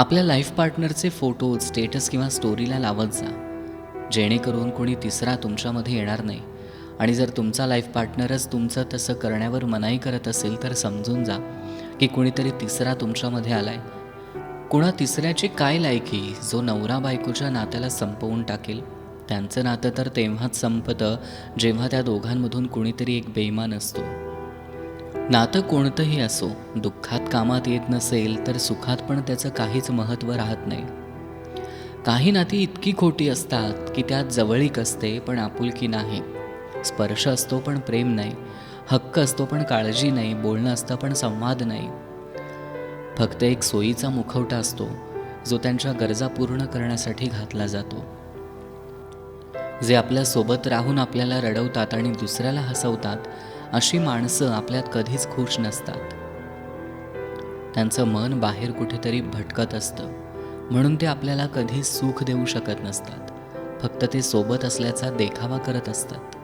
आपल्या life पार्टनरचे photo status किंवा स्टोरीला लावत जा. जेणेकरून कोणी तिसरा तुमच्यामध्ये येणार नाही. आणि जर तुमचा लाईफ पार्टनरच तुमचं तसं करण्यावर मनाई करत असेल तर समजून जा की कोणीतरी तिसरा तुमच्यामध्ये आलाय. कुणा तिसऱ्याची काय लायकी जो नवरा बायकोच्या नात्याला संपवून टाकेल? त्यांचं नातं तर तेव्हाच संपतं जेव्हा त्या दोघांमधून कुणीतरी एक बेईमान असतो. नातं कोणतंही असो दुःखात कामात येत नसेल तर सुखात पण त्याचं काहीच महत्त्व राहत नाही. काही नाती इतकी खोटी असतात की त्यात जवळीक असते पण आपुलकी नाही. स्पर्श असतो पण प्रेम नाही. हक्क असतो पण काळजी नाही. बोलणं असतं पण संवाद नाही. फक्त एक सोयीचा मुखवटा असतो जो त्यांच्या गरजा पूर्ण करण्यासाठी घातला जातो. जे आपल्यासोबत राहून आपल्याला रडवतात आणि दुसऱ्याला हसवतात अशी माणसं आपल्यात कधीच खुश नसतात. त्यांचं मन बाहेर कुठेतरी भटकत असतं. म्हणून ते आपल्याला कधी सुख देऊ शकत नसतात. फक्त ते सोबत असल्याचा देखावा करत असतात.